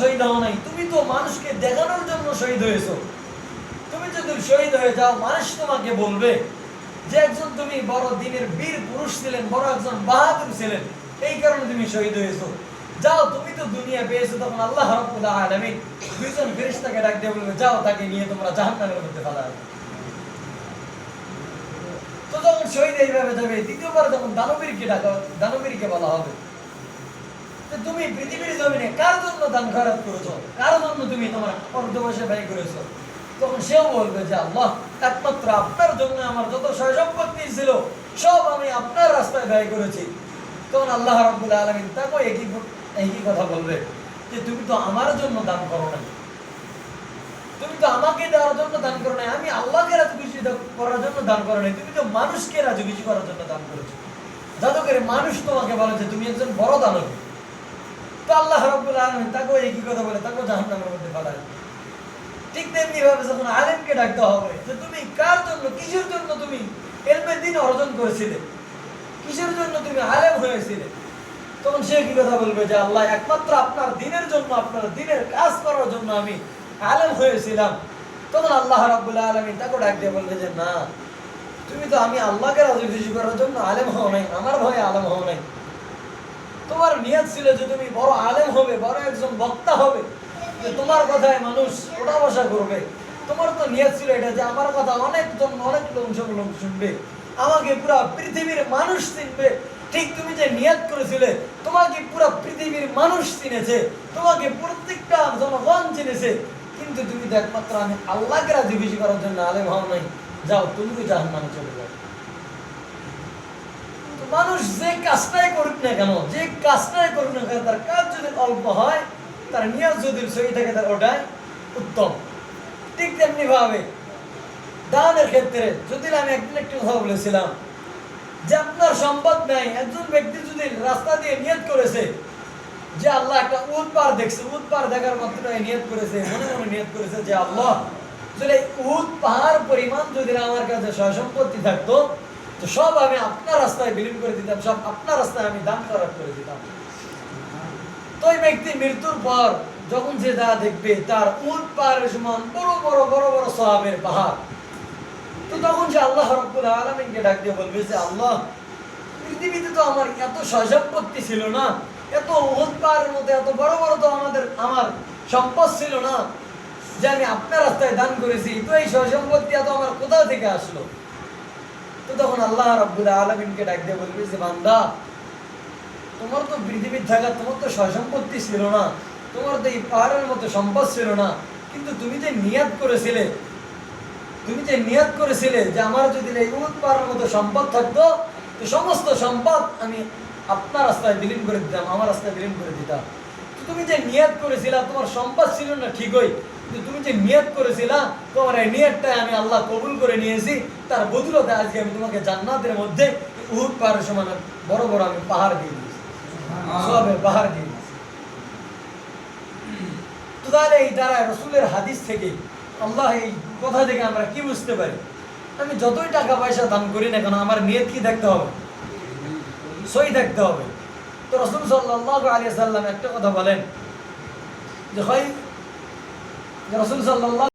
শহীদ হও নাই। তুমি তো মানুষকে দেখানোর জন্য শহীদ হয়েছো। তুমি যদি শহীদ হয়ে যাও, মানুষ তোমাকে বলবে যে একজন তুমি বড় দিনের বীর পুরুষ ছিলেন, বড় একজন বাহাদুর ছিলেন। এই কারণে তুমি শহীদ হয়েছো। যাও, তুমি তো দুনিয়া পেয়েছ তখন আল্লাহ রাব্বুল আলামিন দুইজন ফেরেশতাকে ডাক দিয়ে বলবে, যাও, তাকে নিয়ে তোমরা জাহান্নামের মধ্যে ফেলা তো যখন শহীদ এইভাবে যাবে, দ্বিতীয়বার যখন দানবীরকে ডাকা, দানবীরকে বলা হবে তুমি পৃথিবীর জমিনে কার জন্য দান খয়রাত করেছ? কার জন্য তুমি তোমার অর্ধ বসে ব্যয় করেছ? তখন সেও বলবে যে, আল্লাহ, একমাত্র আপনার জন্য আমার যত সম্পত্তি ছিল, সব আমি আপনার রাস্তায় ব্যয় করেছি। তখন আল্লাহ রাব্বুল আলামিন তাকে একই একই কথা বলবে যে, তুমি তো আমার জন্য দান করো না তুমি তো আমাকে দেওয়ার জন্য দান করো না আমি আল্লাহকে রাজি খুশি করার জন্য দান করো নাই। তুমি তো মানুষকে রাজি খুশি করার জন্য দান করেছ। যাতে করে মানুষ তোমাকে বলে যে, তুমি একজন বড় দানব। আল্লাহ রাব্বুল আলামিন তাকেও একই কথা বলে, তাকেও জাহান্নামের মধ্যে ফেলায় ঠিক তেমনি ভাবে যখন আলেমকে ডাকতে হবে, যে তুমি কার জন্য, কিসের জন্য তুমি এলমে দিন অর্জন করেছিলে? কিসের জন্য তুমি আলেম হয়েছিলে? তখন সে কি কথা বলবে যে, আল্লাহ, একমাত্র আপনার দিনের জন্য, আপনার দিনের কাজ করার জন্য আমি আলেম হয়েছিলাম। তখন আল্লাহ রাব্বুল আলামিন তাকে ডাক দিয়ে বলবে যে, না, তুমি তো আমি আল্লাহকে রাজি খুশি করার জন্য আলেম হও নাই, আমার ভয়ে আলেম হও নাই। তোমার নিয়ত ছিল যে তুমি বড় আলেম হবে, বড় একজন বক্তা হবে। তোমার কথায় মানুষ ওটা বসা করবে। তোমার তো নিয়ত ছিল এটা যে আমার কথা অনেক জন, অনেক লোক লোক শুনবে। আমাকে পুরো পৃথিবীর মানুষ চিনবে। ঠিক তুমি যে নিয়ত করেছিলে, তোমাকে পুরো পৃথিবীর মানুষ চিনেছে, তোমাকে প্রত্যেকটা জনগণ চিনেছে। কিন্তু তুমি তো একমাত্র আমি আল্লাহকে রাজি খুশি করার জন্য আলেম হও নাই। যাও, তুমি জাহান মানে চলে যাও। মানুষ যে কাজটাই করুক না কেন, যে কাজটাই করুক না কেন, তার কাজ যদি অল্প হয়, তার নিয়ত যদি সহি থাকে, তার ওটাই উত্তম। ঠিক তেমনি ভাবে দানের ক্ষেত্রে যদি আমি একদিন একটি কথা বলেছিলাম যে আপনার সম্পদ নাই, একজন ব্যক্তি যদি রাস্তা দিয়ে নিয়ত করেছে যে আল্লাহ একটা উদ পার দেখছে উদ পার দেখার মাত্র নিয়ত করেছে, মনে মনে নিয়ত করেছে যে আল্লাহ, যদি উদ পাহাড় পরিমাণ যদি আমার কাছে সয় সম্পত্তি থাকতো তো সব আমি আপনার রাস্তায় বিলীন করে দিতাম, সব আপনার রাস্তায় আমি দান খরচ করে দিতাম। তো ওই ব্যক্তি মৃত্যুর পর যখন সে যা দেখবে, তার উট পাহাড়ের সমান বড় বড় বড় বড় সাহাবের পাহাড়। তো তখন সে আল্লাহ রব্বুল আলমিনকে ডাক দিয়ে বলবে যে, আল্লাহ, পৃথিবীতে তো আমার এত সসম্পত্তি ছিল না, এত উহুদ পাহাড়ের মতো, এত বড় বড় তো আমাদের, আমার সম্পদ ছিল না যে আমি আপনার রাস্তায় দান করেছি। তো এই সসম্পত্তি এত আমার কোথা থেকে আসলো? তো তখন আল্লাহ রব্বুল আলমিনকে ডাক দিয়ে বলবে যে, বান্দা, তোমার তো পৃথিবীর থাকা তোমার তো সম্পত্তি ছিল না, তোমার তো এই পাহাড়ের মতো সম্পদ ছিল না, কিন্তু তুমি যে নিয়াত করেছিলে, তুমি যে নিয়াত করেছিলে যে আমার যদি এই উদ পাহাড়ের মতো সম্পদ থাকতো, তো সমস্ত সম্পদ আমি আপনার রাস্তায় বিলীন করে দিতাম, আমার রাস্তায় বিলীন করে দিতাম। তুমি যে নিয়াত করেছিলা তোমার সম্পদ ছিল না ঠিকই তুমি যে নিয়াত করেছিলা তোমার এই নিয়াতটাই আমি আল্লাহ কবুল করে নিয়েছি। তার বদলতে আজকে আমি তোমাকে জান্নাতের মধ্যে উহুদ পাহাড়ের সমান বড় বড় আমি পাহাড় দিয়ে দিয়েছি। সবে পাহাড় দিয়ে দিয়েছি। তো তাহলে এই দ্বারা রসুলের হাদিস থেকে আল্লাহ এই কথা থেকে আমরা কি বুঝতে পারি? আমি যতই টাকা পয়সা দান করি না কেন আমার নিয়ত কি দেখতে হবে? সই দেখতে হবে। তো রসুল সাল্লাহ আলী সাল্লাম একটা কথা বলেন যে হয় রসুল সাল্লাহ